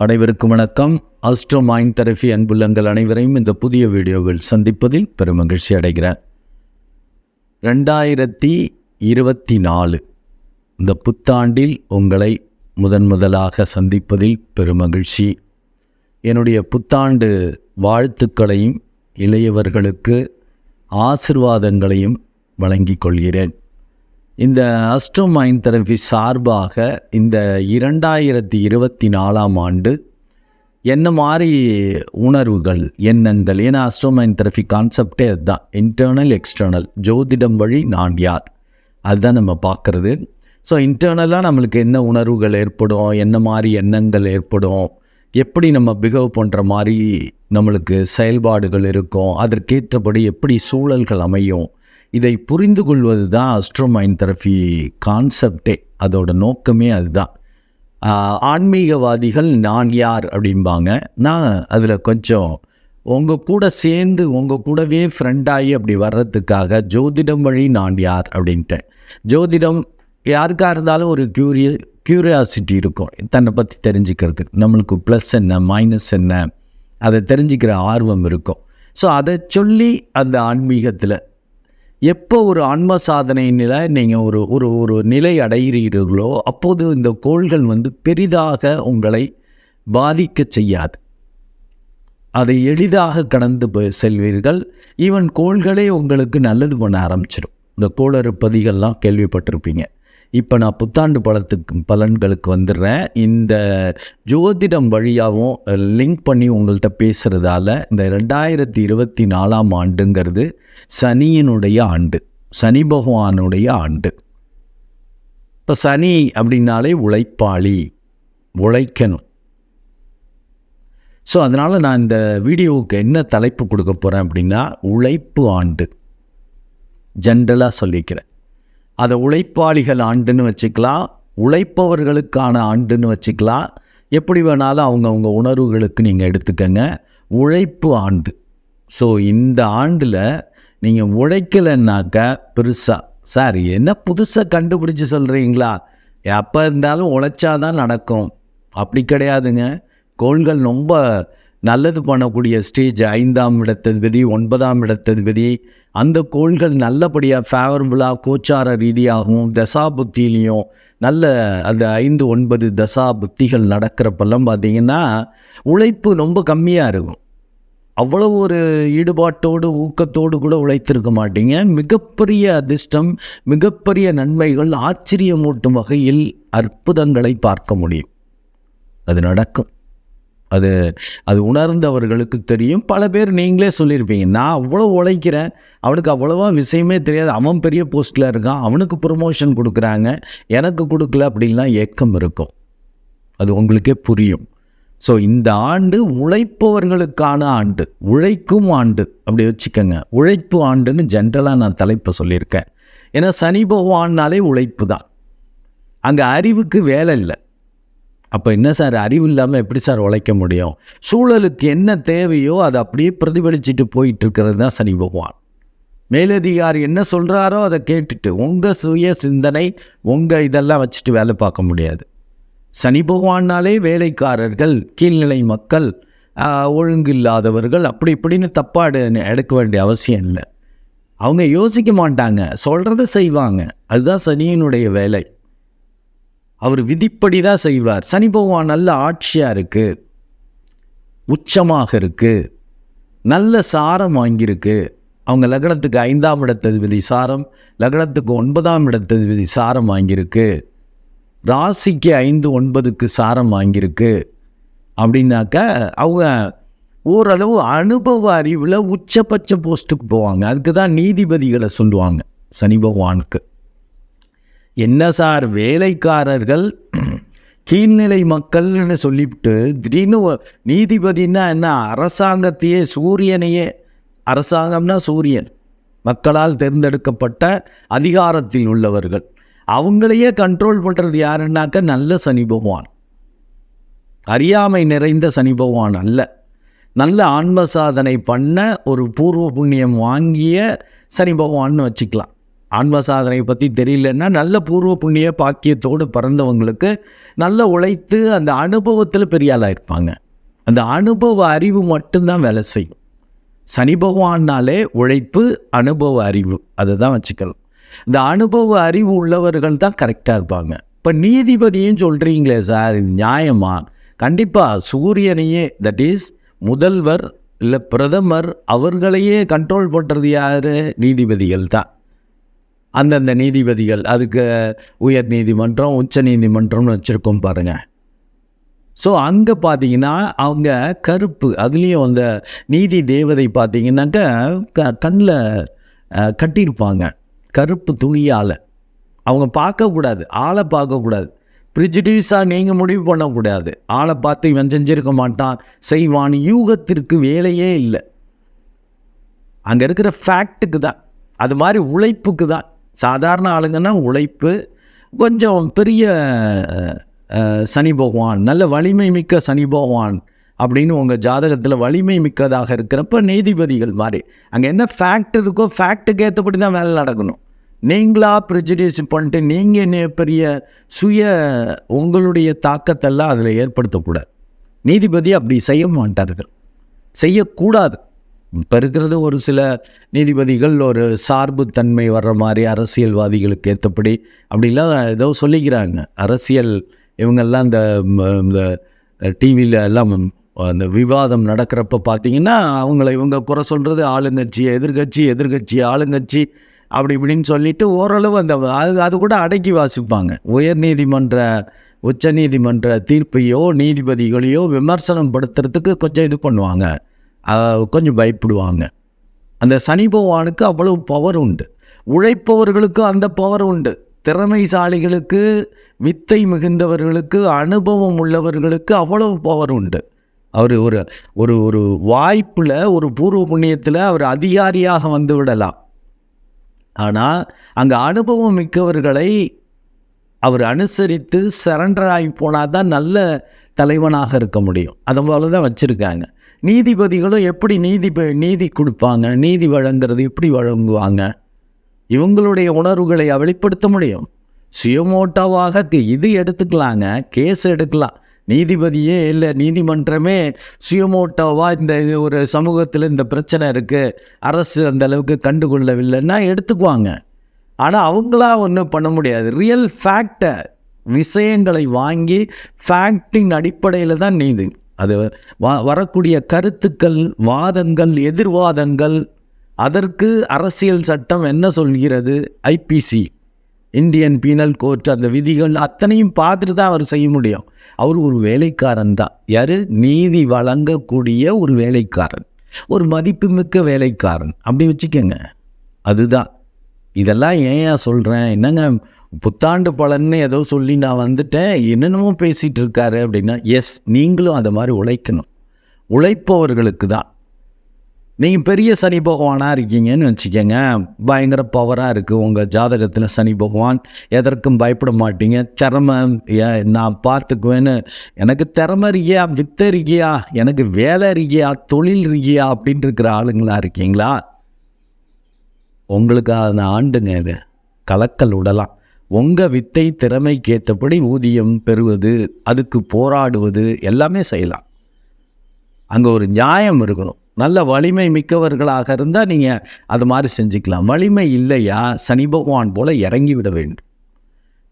அனைவருக்கும் வணக்கம். Astro mind therapy அன்புள்ளங்கள் அனைவரையும் இந்த புதிய வீடியோவில் சந்திப்பதில் பெருமகிழ்ச்சி அடைகிறேன். ரெண்டாயிரத்தி இருபத்தி நாலு இந்த புத்தாண்டில் உங்களை முதன் முதலாக சந்திப்பதில் பெருமகிழ்ச்சி. என்னுடைய புத்தாண்டு வாழ்த்துக்களையும் இளையவர்களுக்கு ஆசிர்வாதங்களையும் வழங்கிக் கொள்கிறேன். இந்த அஸ்ட்ரோ தெரபி சார்பாக இந்த இரண்டாயிரத்தி இருபத்தி நாலாம் ஆண்டு என்ன மாதிரி உணர்வுகள் எண்ணங்கள் ஏன்னா அஸ்ட்ரோ மைண்ட் தெரபி கான்செப்டே அதுதான். இன்டர்னல் எக்ஸ்டர்னல் ஜோதிடம் வழி நான் யார்? அதுதான் நம்ம பார்க்குறது. ஸோ இன்டர்னலாக நம்மளுக்கு என்ன உணர்வுகள் ஏற்படும் என்ன மாதிரி எண்ணங்கள் ஏற்படும் எப்படி நம்ம பிகவ் பண்ணுற மாதிரி நம்மளுக்கு செயல்பாடுகள் இருக்கும் அதற்கேற்றபடி எப்படி சூழல்கள் அமையும் இதை புரிந்து கொள்வது தான் அஸ்ட்ரோமைன் மைண்ட் தெரபி கான்செப்டே அதோட நோக்கமே அதுதான். ஆன்மீகவாதிகள் நான் யார் அப்படிம்பாங்க. நான் அதில் கொஞ்சம் உங்கள் கூட சேர்ந்து உங்கள் கூடவே ஃப்ரெண்டாகி அப்படி வர்றதுக்காக ஜோதிடம் வழி நான் யார் அப்படின்ட்டேன். ஜோதிடம் யாருக்காக இருந்தாலும் ஒரு க்யூரிய க்யூரியாசிட்டி இருக்கும். தன்னை பற்றி தெரிஞ்சுக்கிறதுக்கு. நம்மளுக்கு ப்ளஸ் என்ன மைனஸ் என்ன அதை தெரிஞ்சுக்கிற ஆர்வம் இருக்கும். ஸோ அதை சொல்லி அந்த ஆன்மீகத்தில் எப்போ ஒரு ஆன்ம சாதனையில் நீங்கள் ஒரு ஒரு ஒரு நிலை அடைகிறீர்களோ அப்போது இந்த கோள்கள் வந்து பெரிதாக உங்களை பாதிக்க செய்யாது. அதை எளிதாக கடந்து செல்வீர்கள். ஈவன் கோள்களே உங்களுக்கு நல்லது பண்ண ஆரம்பிச்சிடும் இந்த கோளறு பதிகள்லாம் கேள்விப்பட்டிருப்பீங்க. இப்போ நான் புத்தாண்டு பலத்துக்கு பலன்களுக்கு வந்துடுறேன். இந்த ஜோதிடம் வழியாகவும் லிங்க் பண்ணி உங்கள்கிட்ட பேசுகிறதால இந்த ரெண்டாயிரத்தி இருபத்தி நாலாம் ஆண்டுங்கிறது சனியினுடைய ஆண்டு சனி பகவானுடைய ஆண்டு. இப்போ சனி அப்படின்னாலே உழைப்பாளி உழைக்கணும். ஸோ அதனால் நான் இந்த வீடியோவுக்கு என்ன தலைப்பு கொடுக்க போகிறேன் அப்படின்னா உழைப்பு ஆண்டு. ஜென்ரலாக சொல்லிக்கிறேன். அதை உழைப்பாளிகள் ஆண்டுன்னு வச்சுக்கலாம் உழைப்பவர்களுக்கான ஆண்டுன்னு வச்சுக்கலாம். எப்படி வேணாலும் அவங்கவுங்க உணர்வுகளுக்கு நீங்கள் எடுத்துக்கங்க. உழைப்பு ஆண்டு. ஸோ இந்த ஆண்டில் நீங்கள் உழைக்கலைன்னாக்கா பெருசாக சார் என்ன புதுசாக கண்டுபிடிச்சி சொல்கிறீங்களா எப்போ இருந்தாலும் உழைச்சாதான் நடக்கும். அப்படி கிடையாதுங்க. கோள்கள் ரொம்ப நல்லது பண்ணக்கூடிய ஸ்டேஜ் ஐந்தாம் இடத்ததிபதி ஒன்பதாம் இடத்ததிபதி அந்த கோள்கள் நல்லபடியாக ஃபேவரபுளாக கோச்சார ரீதியாகவும் தசா புத்தியிலையும் நல்ல அந்த ஐந்து ஒன்பது தசா புத்திகள் நடக்கிறப்பெல்லாம் பார்த்தீங்கன்னா உழைப்பு ரொம்ப கம்மியாக இருக்கும். அவ்வளோ ஒரு ஈடுபாட்டோடு ஊக்கத்தோடு கூட உழைத்திருக்க மாட்டீங்க. மிகப்பெரிய அதிர்ஷ்டம் மிகப்பெரிய நன்மைகள் ஆச்சரியமூட்டும் வகையில் அற்புதங்களை பார்க்க முடியும். அது நடக்கும். அது அது உணர்ந்தவர்களுக்கு தெரியும். பல பேர் நீங்களே சொல்லியிருப்பீங்க நான் அவ்வளோ உழைக்கிறேன் அவனுக்கு அவ்வளோவா விஷயமே தெரியாது. அவன் பெரிய போஸ்ட்டில் இருக்கான் அவனுக்கு ப்ரொமோஷன் கொடுக்குறாங்க எனக்கு கொடுக்கல அப்படின்லாம் ஏக்கம் இருக்கும். அது உங்களுக்கே புரியும். ஸோ இந்த ஆண்டு உழைப்பவர்களுக்கான ஆண்டு உழைக்கும் ஆண்டு அப்படி வச்சுக்கோங்க. உழைப்பு ஆண்டுன்னு ஜென்ரலாக நான் தலைப்பை சொல்லியிருக்கேன். ஏன்னா சனி பகவான்னாலே உழைப்பு தான். அங்கே அறிவுக்கு வேலை இல்லை. அப்போ என்ன சார்? அறிவு இல்லாமல் எப்படி சார் உழைக்க முடியும்? சூழலுக்கு என்ன தேவையோ அதை அப்படியே பிரதிபலிச்சுட்டு போயிட்டு இருக்கிறது தான் சனி பகவான். மேலதிகாரி என்ன சொல்கிறாரோ அதை கேட்டுட்டு உங்கள் சுய சிந்தனை உங்கள் இதெல்லாம் வச்சுட்டு வேலை பார்க்க முடியாது. சனி பகவானாலே வேலைக்காரர்கள் கீழ்நிலை மக்கள் ஒழுங்கு இல்லாதவர்கள் அப்படி இப்படின்னு தப்பாடு எடுக்க வேண்டிய அவசியம் இல்லை. அவங்க யோசிக்க மாட்டாங்க. சொல்கிறத செய்வாங்க. அதுதான் சனியினுடைய வேலை. அவர் விதிப்படி தான் செய்வார். சனி பகவான் நல்ல ஆட்சியாக இருக்குது உச்சமாக இருக்குது நல்ல சாரம் வாங்கியிருக்கு. அவங்க லக்னத்துக்கு ஐந்தாம் இடத்ததிபதி சாரம் லக்னத்துக்கு ஒன்பதாம் இடத்ததிபதி சாரம் வாங்கியிருக்கு. ராசிக்கு ஐந்து ஒன்பதுக்கு சாரம் வாங்கியிருக்கு. அப்படின்னாக்கா அவங்க ஓரளவு அனுபவ அறிவில் உச்சபட்ச போஸ்ட்டுக்கு போவாங்க. அதுக்கு தான் நீதிபதிகளை சொல்லுவாங்க சனி பகவானுக்கு. என்ன சார் வேலைக்காரர்கள் கீழ்நிலை மக்கள்னு சொல்லிவிட்டு திடீர்னு நீதிபதினா என்ன அரசாங்கத்தையே சூரியனையே அரசாங்கம்னா சூரியன் மக்களால் தேர்ந்தெடுக்கப்பட்ட அதிகாரத்தில் உள்ளவர்கள். அவங்களையே கண்ட்ரோல் பண்ணுறது யாருன்னாக்க நல்ல சனி பகவான். அறியாமை நிறைந்த சனி பகவான் அல்ல. நல்ல ஆன்ம சாதனை பண்ண ஒரு பூர்வ புண்ணியம் வாங்கிய சனி பகவான்னு வச்சுக்கலாம். ஆன்ம சாதனை பற்றி தெரியலன்னா நல்ல பூர்வ புண்ணிய பாக்கியத்தோடு பிறந்தவங்களுக்கு நல்ல உழைத்து அந்த அனுபவத்தில் பெரிய ஆளாக இருப்பாங்க. அந்த அனுபவ அறிவு மட்டும்தான் வேலை செய்யும். சனி பகவான்னாலே உழைப்பு அனுபவ அறிவு அதை தான் வச்சுக்கணும். இந்த அனுபவ அறிவு உள்ளவர்கள் தான் கரெக்டாக இருப்பாங்க. இப்போ நீதிபதியும் சொல்கிறீங்களே சார் இது நியாயமா? கண்டிப்பாக சூரியனையே தட் இஸ் முதல்வர் இல்லை பிரதமர் அவர்களையே கண்ட்ரோல் பண்ணுறது யார்? நீதிபதிகள் தான். அந்தந்த நீதிபதிகள் அதுக்கு உயர் நீதிமன்றம் உச்ச நீதிமன்றம்னு வச்சுருக்கோம் பாருங்கள் ஸோ அங்கே பார்த்தீங்கன்னா அவங்க கருப்பு அதுலேயும் அந்த நீதி தேவதை பார்த்தீங்கன்னாக்க க கண்ணில் கட்டியிருப்பாங்க. கருப்பு துணியால். அவங்க பார்க்கக்கூடாது ஆளை பார்க்கக்கூடாது ப்ரிஜிடியூஸாக நீங்கள் முடிவு பண்ணக்கூடாது ஆளை பார்த்து இவன் செஞ்சிருக்க மாட்டான் செய்வான். யூகத்திற்கு வேலையே இல்லை. அங்கே இருக்கிற ஃபேக்ட்டுக்கு தான். அது மாதிரி உழைப்புக்கு தான். சாதாரண ஆளுங்கன்னா உழைப்பு கொஞ்சம் பெரிய சனி பகவான் நல்ல வலிமை மிக்க சனி பகவான் அப்படின்னு உங்கள் ஜாதகத்தில் வலிமை மிக்கதாக இருக்கிறப்ப நீதிபதிகள் மாதிரி. அங்கே என்ன ஃபேக்ட் இருக்கோ ஃபேக்ட்டுக்கு ஏற்றபடி தான் வேலை நடக்கணும். நீங்களா ப்ரிஜடியூஸ் பண்ணிட்டு நீங்கள் என்ன பெரிய சுய உங்களுடைய தாக்கத்தெல்லாம் அதில் ஏற்படுத்தக்கூடாது. நீதிபதி அப்படி செய்ய மாட்டார்கள். செய்யக்கூடாது. இப்போ இருக்கிறது ஒரு சில நீதிபதிகள் ஒரு சார்பு தன்மை வர்ற மாதிரி அரசியல்வாதிகளுக்கு ஏற்றபடி அப்படிலாம் ஏதோ சொல்லிக்கிறாங்க. அரசியல் இவங்கெல்லாம் இந்த இந்த டிவியில் எல்லாம் அந்த விவாதம் நடக்கிறப்ப பார்த்தீங்கன்னா அவங்கள இவங்க குறை சொல்கிறது ஆளுங்கட்சி எதிர்கட்சி எதிர்கட்சி ஆளுங்கட்சி அப்படி இப்படின்னு சொல்லிட்டு ஓரளவு அந்த அது அது கூட அடக்கி வாசிப்பாங்க. உயர் நீதிமன்ற தீர்ப்பையோ நீதிபதிகளையோ விமர்சனம் படுத்துறதுக்கு கொஞ்சம் இது பண்ணுவாங்க. கொஞ்சம் பயப்படுவாங்க. அந்த சனி பகவானுக்கு அவ்வளவு பவர் உண்டு. உழைப்பவர்களுக்கும் அந்த பவர் உண்டு. திறமைசாலிகளுக்கு வித்தை மிகுந்தவர்களுக்கு அனுபவம் உள்ளவர்களுக்கு அவ்வளவு பவர் உண்டு. அவர் ஒரு ஒரு ஒரு வாய்ப்பில் ஒரு பூர்வ புண்ணியத்தில் அவர் அதிகாரியாக வந்து விடலாம். ஆனால் அங்கே அனுபவம் மிக்கவர்களை அவர் அனுசரித்து சரண்டர் ஆகி போனால் தான் நல்ல தலைவனாக இருக்க முடியும். அது போல தான் வச்சுருக்காங்க. நீதிபதிகளும் எப்படி நீதி நீதி கொடுப்பாங்க? நீதி வழங்குறது எப்படி வழங்குவாங்க? இவங்களுடைய உணர்வுகளை வெளிப்படுத்த முடியும். சுயமோட்டாவாக இது எடுத்துக்கலாங்க. கேஸ் எடுக்கலாம். நீதிபதியே இல்லை நீதிமன்றமே சுயமோட்டோவாக இந்த ஒரு சமூகத்தில் இந்த பிரச்சனை இருக்குது அரசு அந்த அளவுக்கு கண்டுகொள்ளவில்லைன்னா எடுத்துக்குவாங்க. ஆனால் அவங்களா ஒன்றும் பண்ண முடியாது. ரியல் ஃபேக்டை விஷயங்களை வாங்கி ஃபேக்டின் அடிப்படையில் தான் நீதி. அது வ வரக்கூடிய கருத்துக்கள் வாதங்கள் எதிர்வாதங்கள் அதற்கு அரசியல் சட்டம் என்ன சொல்கிறது? ஐபிசி இந்தியன் பீனல் கோர்ட் அந்த விதிகள் அத்தனையும் பார்த்துட்டு தான் அவர் செய்ய முடியும். அவர் ஒரு வேலைக்காரன் தான். யார்? நீதி வழங்கக்கூடிய ஒரு வேலைக்காரன். ஒரு மதிப்புமிக்க வேலைக்காரன். அப்படி வச்சுக்கோங்க. அதுதான். இதெல்லாம் ஏன் சொல்கிறேன் என்னங்க புத்தாண்டு பலன்னு ஏதோ சொல்லி நான் வந்துட்டேன். என்னென்னமோ பேசிகிட்டு இருக்காரு அப்படின்னா எஸ் நீங்களும் அதை மாதிரி உழைக்கணும். உழைப்பவர்களுக்கு தான். நீங்கள் பெரிய சனி பகவானாக இருக்கீங்கன்னு வச்சுக்கோங்க. பயங்கர பவராக இருக்குது உங்கள் ஜாதகத்தில் சனி பகவான் எதற்கும் பயப்பட மாட்டீங்க. திறமை ஏ- நான் பார்த்துக்குவேன்னு. எனக்கு திறமை இருக்கியா? வித்த இருக்கியா? எனக்கு வேலை இருக்கியா? தொழில் இருக்கியா? அப்படின்ட்டு இருக்கிற ஆளுங்களா இருக்கீங்களா? உங்களுக்கு நான் ஆண்டுங்க இது. கலக்கல் விடலாம் உங்கள் வித்தை திறமைக்கு ஏற்றபடி ஊதியம் பெறுவது அதுக்கு போராடுவது எல்லாமே செய்யலாம். அங்கே ஒரு நியாயம் இருக்கணும். நல்ல வலிமை மிக்கவர்களாக இருந்தால் நீங்கள் அது மாதிரி செஞ்சுக்கலாம். வலிமை இல்லையா? சனி பகவான் போல் இறங்கி விட வேண்டும்.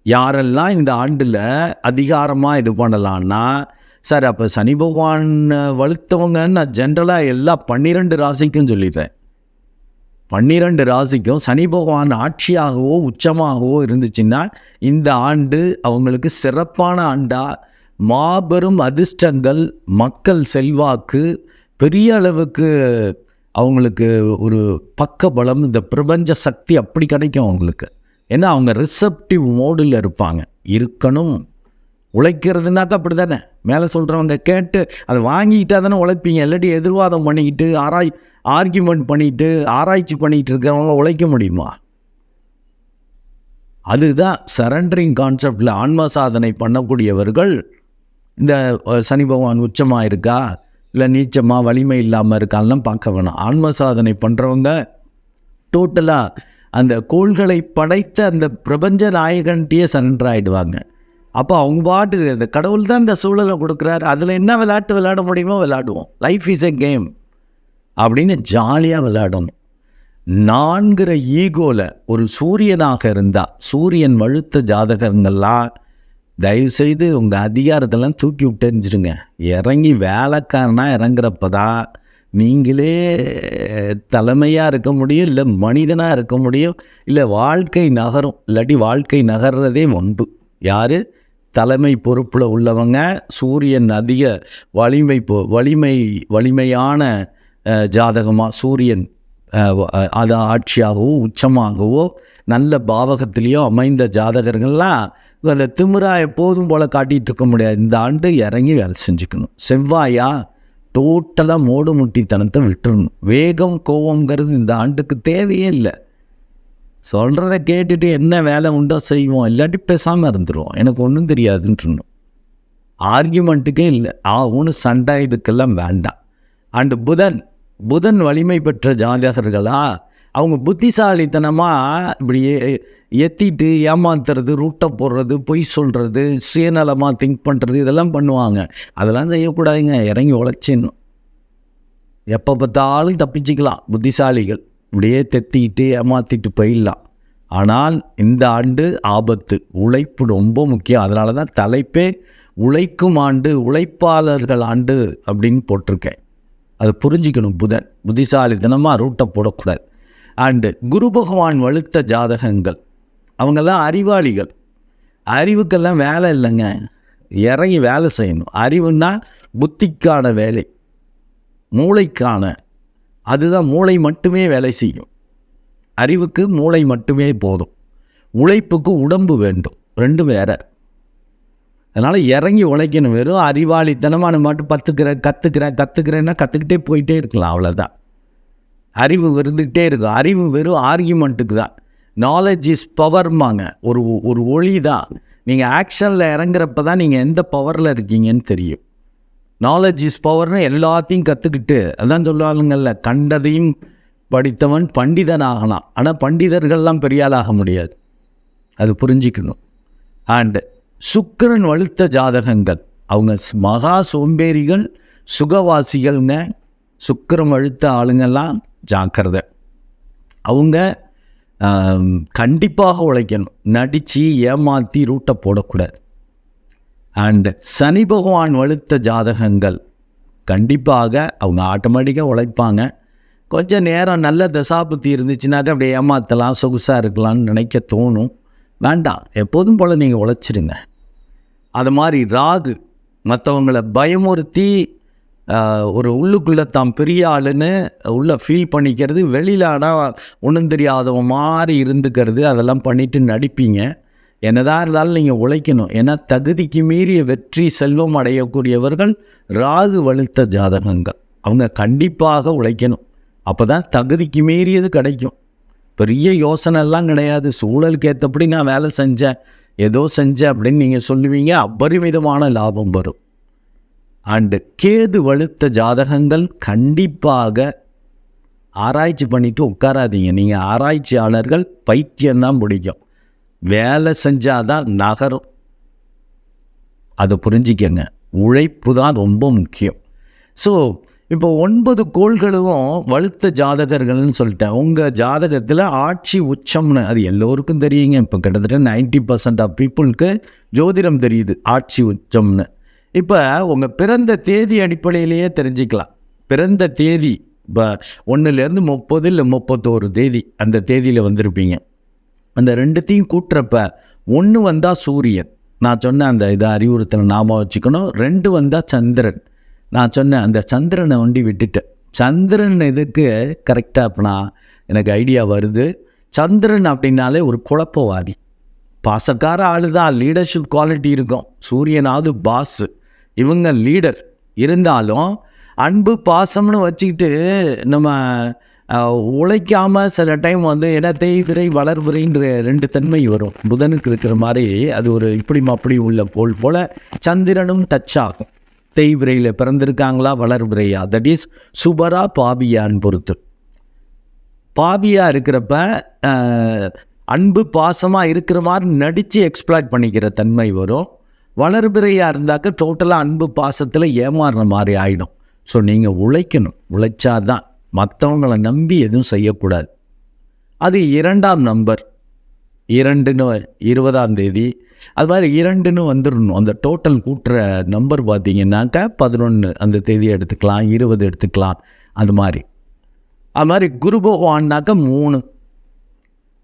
யாரெல்லாம் இந்த ஆண்டில் அதிகாரமாக இது பண்ணலான்னா சார் அப்போ சனி பகவான் வலுத்தவங்கன்னு நான் ஜென்ரலாக எல்லா பன்னிரெண்டு ராசிக்கும் சொல்லிட்டேன். பன்னிரண்டு ராசிக்கும் சனி பகவான் ஆட்சியாகவோ உச்சமாகவோ இருந்துச்சுன்னா இந்த ஆண்டு அவங்களுக்கு சிறப்பான ஆண்டாக மாபெரும் அதிர்ஷ்டங்கள் மக்கள் செல்வாக்கு பெரிய அளவுக்கு அவங்களுக்கு ஒரு பக்கபலம் இந்த பிரபஞ்ச சக்தி அப்படி கிடைக்கும் அவங்களுக்கு. ஏன்னா அவங்க ரிசப்டிவ் மோடில் இருப்பாங்க. இருக்கணும். உழைக்கிறதுனாக்கா அப்படி தானே மேலே சொல்கிறவங்க கேட்டு அதை வாங்கிக்கிட்டா தானே உழைப்பீங்க. இல்லாட்டி எதிர்வாதம் பண்ணிக்கிட்டு ஆராய் ஆர்கியூமெண்ட் பண்ணிட்டு ஆராய்ச்சி பண்ணிகிட்டு இருக்கிறவங்க உழைக்க முடியுமா? அதுதான் சரண்டரிங் கான்செப்டில் ஆன்ம சாதனை பண்ணக்கூடியவர்கள். இந்த சனி பகவான் உச்சமாக இருக்கா? இல்லை நீச்சமாக வலிமை இல்லாமல் இருக்கான்லாம் பார்க்க வேணாம். ஆன்ம சாதனை பண்ணுறவங்க டோட்டலாக அந்த கோள்களை படைத்த அந்த பிரபஞ்ச நாயகன்கிட்டயே சரண்டர் ஆகிடுவாங்க அப்போ அவங்க பாட்டுக்கு இந்த கடவுள் தான் இந்த சூழலை கொடுக்குறாரு. அதில் என்ன விளையாட்டு விளையாட முடியுமோ விளையாடுவோம். லைஃப் இஸ் எ கேம் அப்படின்னு ஜாலியாக விளையாடணும். நான்கிற ஈகோவில் ஒரு சூரியனாக இருந்தால் சூரியன் வழுத்த ஜாதகங்கள்லாம் தயவுசெய்து உங்கள் அதிகாரத்தெல்லாம் தூக்கி விட்டுருந்துருங்க இறங்கி வேலைக்காரனாக இறங்குறப்ப தான் நீங்களே தலைமையாக இருக்க முடியும் இல்லை மனிதனாக இருக்க முடியும் இல்லை வாழ்க்கை நகரும். இல்லாட்டி வாழ்க்கை நகர்றதே ஒன்று. யார்? தலைமை பொறுப்பில் உள்ளவங்க சூரியன் அதிக வலிமை பொ வலிமை வலிமையான ஜாதகமாக சூரியன் அது ஆட்சியாகவோ உச்சமாகவோ நல்ல பாவகத்திலேயோ அமைந்த ஜாதகர்கள்லாம் அந்த திமிரா எப்போதும் போல் காட்டிகிட்டு இருக்க முடியாது. இந்த ஆண்டு இறங்கி வேலை செஞ்சுக்கணும். செவ்வாயா டோட்டலாக மூடு முட்டித்தனத்தை விட்டுறணும். வேகம் கோவங்கிறது இந்த ஆண்டுக்கு தேவையே இல்லை. சொல்கிறத கேட்டுட்டு என்ன வேலை உண்டோ செய்வோம்? இல்லாட்டி பேசாமல் இருந்துருவோம். எனக்கு ஒன்றும் தெரியாதுன்ட்டுருணும் ஆர்கியூமெண்ட்டுக்கே இல்லை. ஆ ஒன்று சண்டை இதுக்கெல்லாம் வேண்டாம். அண்டு புதன் புதன் வலிமை பெற்ற ஜாதகர்களா? அவங்க புத்திசாலித்தனமாக இப்படி எத்திட்டு ஏமாத்துறது ரூட்டை போடுறது பொய் சொல்கிறது சுயநலமாக திங்க் பண்ணுறது இதெல்லாம் பண்ணுவாங்க. அதெல்லாம் செய்யக்கூடாதுங்க. இறங்கி உழைச்சிடணும். எப்போ பார்த்தாலும் தப்பிச்சிக்கலாம் புத்திசாலிகள். இப்படியே தெத்திக்கிட்டு ஏமாற்றிட்டு போயிடலாம். ஆனால் இந்த ஆண்டு ஆபத்து உழைப்பு ரொம்ப முக்கியம். அதனால தான் தலைப்பே உழைக்கும் ஆண்டு உழைப்பாளர்கள் ஆண்டு அப்படின்னு போட்டிருக்கேன். அதை புரிஞ்சிக்கணும் புதன். புத்திசாலித்தனமாக ரூட்டை போடக்கூடாது. அண்டு குரு பகவான் வலுத்த ஜாதகங்கள். அவங்கெல்லாம் அறிவாளிகள். அறிவுக்கெல்லாம் வேலை இல்லைங்க. இறங்கி வேலை செய்யணும். அறிவுன்னா புத்திக்கான வேலை. மூளைக்கான அதுதான் மூளை மட்டுமே வேலை செய்யும். அறிவுக்கு மூளை மட்டுமே போதும். உழைப்புக்கு உடம்பு வேண்டும். ரெண்டும் வேற. அதனால் இறங்கி உழைக்கணும். வெறும் அறிவாளித்தனமான மட்டும் பத்துக்கிறேன் கற்றுக்கிறேன் கற்றுக்கிறேன்னா கற்றுக்கிட்டே போயிட்டே இருக்கலாம். அவ்வளோதான் அறிவு இருந்துக்கிட்டே இருக்கும். அறிவு வெறும் ஆர்கியூமெண்ட்டுக்கு தான். நாலேஜ் இஸ் பவர்மாங்க ஒரு ஒரு ஒளி தான் நீங்கள் ஆக்ஷனில் இறங்குறப்ப தான் நீங்கள் எந்த பவரில் இருக்கீங்கன்னு தெரியும். நாலேஜ் இஸ் பவர்னு எல்லாத்தையும் கற்றுக்கிட்டு அதான் சொல்லுவாங்கல்ல கண்டதையும் படித்தவன் பண்டிதன் ஆகலாம் ஆனால் பண்டிதர்கள்லாம் பெரியாளாக முடியாது. அது புரிஞ்சிக்கணும். அண்டு சுக்கரன் வலுத்த ஜாதகங்கள். அவங்க மகா சோம்பேறிகள் சுகவாசிகள்ங்க. சுக்கரம் வழுத்த ஆளுங்கெல்லாம் ஜாக்கிரதை. அவங்க கண்டிப்பாக உழைக்கணும். நடித்து ஏமாற்றி ரூட்டை போடக்கூடாது. அண்டு சனி பகவான் வலுத்த ஜாதகங்கள் கண்டிப்பாக அவங்க ஆட்டோமேட்டிக்காக உழைப்பாங்க. கொஞ்சம் நேரம் நல்ல தசாபுத்தி இருந்துச்சுனாக்கா அப்படியே ஏமாற்றலாம் சொகுசாக இருக்கலாம்னு நினைக்க தோணும். வேண்டாம் எப்போதும் போல் நீங்கள் உழைச்சிடுங்க அது மாதிரி ராகு மற்றவங்களை பயமுறுத்தி ஒரு உள்ளுக்குள்ளே தாம் பெரிய ஆளுன்னு உள்ளே ஃபீல் பண்ணிக்கிறது வெளியில் ஆனால் ஒன்றும் தெரியாதவன் மாதிரி இருந்துக்கிறது அதெல்லாம் பண்ணிவிட்டு நடிப்பீங்க. என்னதான் இருந்தாலும் நீங்கள் உழைக்கணும். ஏன்னா தகுதிக்கு மீறிய வெற்றி செல்வம் அடையக்கூடியவர்கள் ராகு வலுத்த ஜாதகங்கள். அவங்க கண்டிப்பாக உழைக்கணும். அப்போ தான் தகுதிக்கு மீறியது கிடைக்கும். பெரிய யோசனைலாம் கிடையாது. சூழலுக்கு ஏற்றபடி நான் வேலை செஞ்சேன். ஏதோ செஞ்சேன் அப்படின்னு நீங்கள் சொல்லுவீங்க. அபரிமிதமான லாபம் வரும். அண்டு கேது வலுத்த ஜாதகங்கள் கண்டிப்பாக ஆராய்ச்சி பண்ணிவிட்டு உட்காராதீங்க. நீங்கள் ஆராய்ச்சியாளர்கள் பைத்தியம்தான் பிடிக்கும். வேலை செஞ்சால் தான் நகரும் அதை புரிஞ்சிக்கங்க. உழைப்பு தான் ரொம்ப முக்கியம். ஸோ இப்போ ஒன்பது கோள்களும் வலுத்த ஜாதகர்கள்னு சொல்லிட்டேன். உங்கள் ஜாதகத்தில் ஆட்சி உச்சம்னு அது எல்லோருக்கும் தெரியுங்க. இப்போ கிட்டத்தட்ட நைன்டி பர்சன்ட் ஆஃப் பீப்புளுக்கு ஜோதிடம் தெரியுது ஆட்சி உச்சம்னு. இப்போ உங்கள் பிறந்த தேதி அடிப்படையிலேயே தெரிஞ்சுக்கலாம். பிறந்த தேதி இப்போ ஒன்றுலேருந்து முப்பது இல்லை முப்பத்தோரு தேதி அந்த தேதியில் வந்திருப்பீங்க. அந்த ரெண்டுத்தையும் கூட்டுறப்ப ஒன்று வந்தால் சூரியன். நான் சொன்ன அந்த இதை அறிவுறுத்தல் நாம வச்சுக்கணும். ரெண்டு வந்தால் சந்திரன். நான் சொன்னேன் அந்த சந்திரனை வண்டி விட்டுட்டேன் சந்திரன் இதுக்கு கரெக்டாக அப்பனா எனக்கு ஐடியா வருது. சந்திரன் அப்படின்னாலே ஒரு குழப்பவாதி. பாசக்கார ஆள் தான் லீடர்ஷிப் குவாலிட்டி இருக்கும். சூரியனாவது பாஸு இவங்க லீடர் இருந்தாலும் அன்பு பாசம்னு வச்சுக்கிட்டு நம்ம உழைக்காமல் சில டைம் வந்து இடத்தை விரை வளர்விரைன்ற ரெண்டு தன்மை வரும். புதனுக்கு இருக்கிற மாதிரி அது ஒரு இப்படியும் அப்படி உள்ள போல் போல் சந்திரனும் டச் ஆகும். தேய்விரையில் பிறந்திருக்காங்களா வளர்விரையா தட் இஸ் சுபரா பாபியான்னு பொறுத்து. பாவியாக இருக்கிறப்ப அன்பு பாசமாக இருக்கிற மாதிரி நடித்து எக்ஸ்ப்ளாய்ட் பண்ணிக்கிற தன்மை வரும். வளர்பிறையாக இருந்தாக்க டோட்டலாக அன்பு பாசத்தில் ஏமாறுற மாதிரி ஆகிடும் ஸோ நீங்கள் உழைக்கணும். உழைச்சாதான் மற்றவங்களை நம்பி எதுவும் செய்யக்கூடாது. அது இரண்டாம் நம்பர். இரண்டுன்னு இருபதாம் தேதி. அது மாதிரி இரண்டுன்னு வந்துடணும். அந்த டோட்டல் கூட்டுற நம்பர் பார்த்தீங்கன்னாக்கா பதினொன்று அந்த தேதியை எடுத்துக்கலாம் இருபது எடுத்துக்கலாம். அது மாதிரி. அது மாதிரி குரு பகவான்னாக்கா மூணு.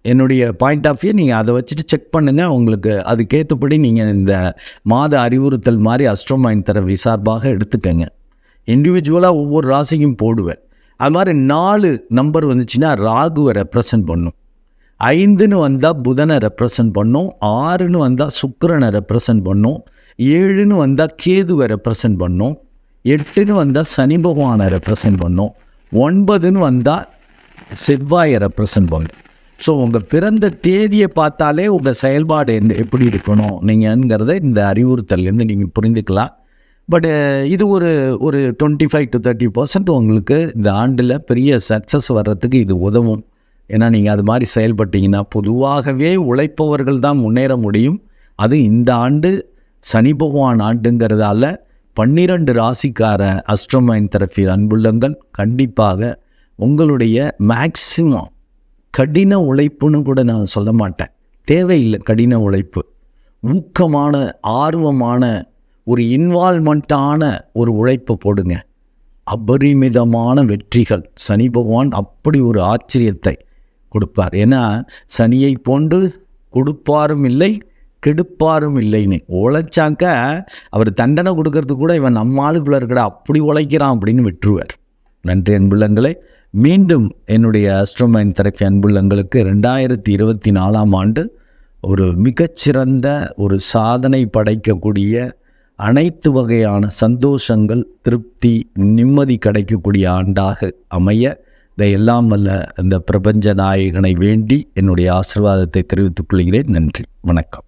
என்னுடைய பாயிண்ட் ஆஃப் வியூ நீங்கள் அதை வச்சுட்டு செக் பண்ணுங்கள் உங்களுக்கு அதுக்கேற்றபடி நீங்கள் இந்த மாத அறிவுறுத்தல் மாதிரி அஸ்ட்ரோமைன் தர விசார்பாக எடுத்துக்கங்க. இண்டிவிஜுவலாக ஒவ்வொரு ராசிக்கும் போடுவேன். அது மாதிரி நாலு நம்பர் வந்துச்சுன்னா ராகுவை ரெப்ரசன்ட் பண்ணும். ஐந்துன்னு வந்தால் புதனை ரெப்ரசன்ட் பண்ணும். ஆறுன்னு வந்தால் சுக்கரனை ரெப்ரசன்ட் பண்ணும். ஏழுன்னு வந்தால் கேதுவை ரெப்ரசன்ட் பண்ணும். எட்டுன்னு வந்தால் சனி பகவானை ரெப்ரசன்ட் பண்ணும். ஒன்பதுன்னு வந்தால் செவ்வாயை ரெப்ரசன்ட் பண்ணும். ஸோ உங்கள் பிறந்த தேதியை பார்த்தாலே உங்கள் செயல்பாடு எப்படி இருக்கணும் நீங்கள்ங்கிறத இந்த அறிவுறுத்தல்லேருந்து நீங்கள் புரிந்துக்கலாம். பட் uh, இது ஒரு ஒரு twenty five to thirty percent உங்களுக்கு இந்த ஆண்டில் பெரிய சக்ஸஸ் வர்றதுக்கு இது உதவும். ஏன்னா நீங்கள் அது மாதிரி செயல்பட்டீங்கன்னா பொதுவாகவே உழைப்பவர்கள் தான் முன்னேற முடியும். அது இந்த ஆண்டு சனி பகவான் ஆண்டுங்கிறதால பன்னிரண்டு ராசிக்கார அஸ்ட்ரோமைன் தெரப்பி அன்புள்ளங்கள் கண்டிப்பாக உங்களுடைய மேக்சிமம் கடின உழைப்புன்னு கூட நான் சொல்ல மாட்டேன். தேவையில்லை கடின உழைப்பு. ஊக்கமான ஆர்வமான ஒரு இன்வால்மெண்ட்டான ஒரு உழைப்பை போடுங்க. அபரிமிதமான வெற்றிகள். சனி பகவான் அப்படி ஒரு ஆச்சரியத்தை கொடுப்பார். ஏன்னா சனியை போன்று கொடுப்பாரும் இல்லை கெடுப்பாரும் இல்லைன்னு. உழைச்சாக்க அவர் தண்டனை கொடுக்கறதுக்கு கூட இவன் நம்ம ஆளுக்குள்ள இருக்கடா அப்படி உழைக்கிறான் அப்படின்னு விட்டுருவார். நன்றி அன்புள்ளங்களே. மீண்டும் என்னுடைய அஸ்ட்ரோமைன் தெரப்பி அன்புள்ளங்களுக்கு ரெண்டாயிரத்தி இருபத்தி நாலாம் ஆண்டு ஒரு மிகச்சிறந்த ஒரு சாதனை படைக்கக்கூடிய அனைத்து வகையான சந்தோஷங்கள் திருப்தி நிம்மதி கிடைக்கக்கூடிய ஆண்டாக அமைய இதை எல்லாம் வல்ல இந்த பிரபஞ்ச நாயகனை வேண்டி என்னுடைய ஆசீர்வாதத்தை தெரிவித்துக் கொள்கிறேன். நன்றி. வணக்கம்.